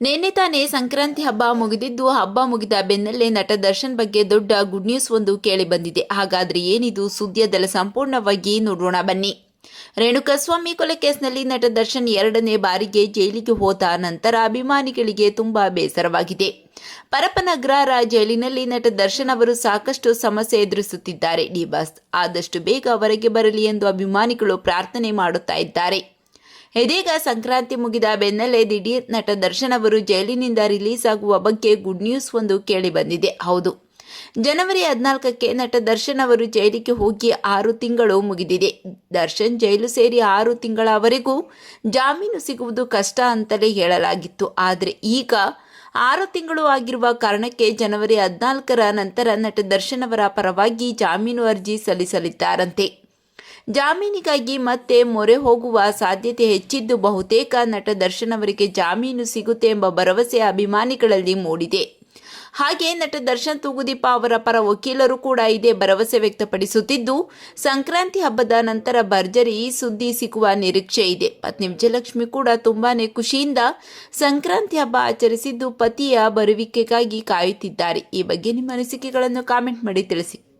ನಿನ್ನೆ ತಾನೇ ಸಂಕ್ರಾಂತಿ ಹಬ್ಬ ಮುಗಿದಿದ್ದು, ಹಬ್ಬ ಮುಗಿದ ಬೆನ್ನಲ್ಲೇ ನಟ ದರ್ಶನ್ ಬಗ್ಗೆ ದೊಡ್ಡ ಗುಡ್ ನ್ಯೂಸ್ ಒಂದು ಕೇಳಿ ಬಂದಿದೆ. ಹಾಗಾದ್ರೆ ಏನಿದು? ಸುದ್ದಿಯದಲ್ಲ ಸಂಪೂರ್ಣವಾಗಿ ನೋಡೋಣ ಬನ್ನಿ. ರೇಣುಕಸ್ವಾಮಿ ಕೊಲೆ ಕೇಸ್ನಲ್ಲಿ ನಟ ದರ್ಶನ್ ಎರಡನೇ ಬಾರಿಗೆ ಜೈಲಿಗೆ ಹೋದ ನಂತರ ಅಭಿಮಾನಿಗಳಿಗೆ ತುಂಬಾ ಬೇಸರವಾಗಿದೆ. ಪರಪನಗ್ರಾರ ಜೈಲಿನಲ್ಲಿ ನಟ ದರ್ಶನ್ ಅವರು ಸಾಕಷ್ಟು ಸಮಸ್ಯೆ ಎದುರಿಸುತ್ತಿದ್ದಾರೆ. ಡಿ ಬಾಸ್ ಆದಷ್ಟು ಬೇಗ ಹೊರಗೆ ಬರಲಿ ಎಂದು ಅಭಿಮಾನಿಗಳು ಪ್ರಾರ್ಥನೆ ಮಾಡುತ್ತಾ ಇದ್ದಾರೆ. ಇದೀಗ ಸಂಕ್ರಾಂತಿ ಮುಗಿದ ಬೆನ್ನಲ್ಲೇ ದಿಢೀರ್ ನಟ ದರ್ಶನ್ ಅವರು ಜೈಲಿನಿಂದ ರಿಲೀಸ್ ಆಗುವ ಬಗ್ಗೆ ಗುಡ್ ನ್ಯೂಸ್ ಒಂದು ಕೇಳಿ ಬಂದಿದೆ. ಹೌದು. ಜನವರಿ ಹದಿನಾಲ್ಕಕ್ಕೆ ನಟ ದರ್ಶನ್ ಅವರು ಜೈಲಿಗೆ ಹೋಗಿ ಆರು ತಿಂಗಳು ಮುಗಿದಿದೆ. ದರ್ಶನ್ ಜೈಲು ಸೇರಿ ಆರು ತಿಂಗಳವರೆಗೂ ಜಾಮೀನು ಸಿಗುವುದು ಕಷ್ಟ ಅಂತಲೇ ಹೇಳಲಾಗಿತ್ತು. ಆದರೆ ಈಗ ಆರು ತಿಂಗಳು ಆಗಿರುವ ಕಾರಣಕ್ಕೆ ಜನವರಿ ಹದಿನಾಲ್ಕರ ನಂತರ ನಟ ದರ್ಶನ್ ಅವರ ಪರವಾಗಿ ಜಾಮೀನು ಅರ್ಜಿ ಸಲ್ಲಿಸಲಿದ್ದಾರಂತೆ. ಜಾಮೀನಿಗಾಗಿ ಮತ್ತೆ ಮೊರೆ ಹೋಗುವ ಸಾಧ್ಯತೆ ಹೆಚ್ಚಿದ್ದು ಬಹುತೇಕ ನಟ ದರ್ಶನ್ ಅವರಿಗೆ ಜಾಮೀನು ಸಿಗುತ್ತೆ ಎಂಬ ಭರವಸೆ ಅಭಿಮಾನಿಗಳಲ್ಲಿ ಮೂಡಿದೆ. ಹಾಗೆ ನಟ ದರ್ಶನ್ ತೂಗುದೀಪ ಅವರ ಪರ ವಕೀಲರು ಕೂಡ ಇದೇ ಭರವಸೆ ವ್ಯಕ್ತಪಡಿಸುತ್ತಿದ್ದು, ಸಂಕ್ರಾಂತಿ ಹಬ್ಬದ ನಂತರ ಭರ್ಜರಿ ಸುದ್ದಿ ಸಿಗುವ ನಿರೀಕ್ಷೆ ಇದೆ. ಪತ್ನಿ ವಿಜಯಲಕ್ಷ್ಮಿ ಕೂಡ ತುಂಬಾನೇ ಖುಷಿಯಿಂದ ಸಂಕ್ರಾಂತಿ ಹಬ್ಬ ಆಚರಿಸಿದ್ದು ಪತಿಯ ಬರುವಿಕೆಗಾಗಿ ಕಾಯುತ್ತಿದ್ದಾರೆ. ಈ ಬಗ್ಗೆ ನಿಮ್ಮ ಅನಿಸಿಕೆಗಳನ್ನು ಕಾಮೆಂಟ್ ಮಾಡಿ ತಿಳಿಸಿ.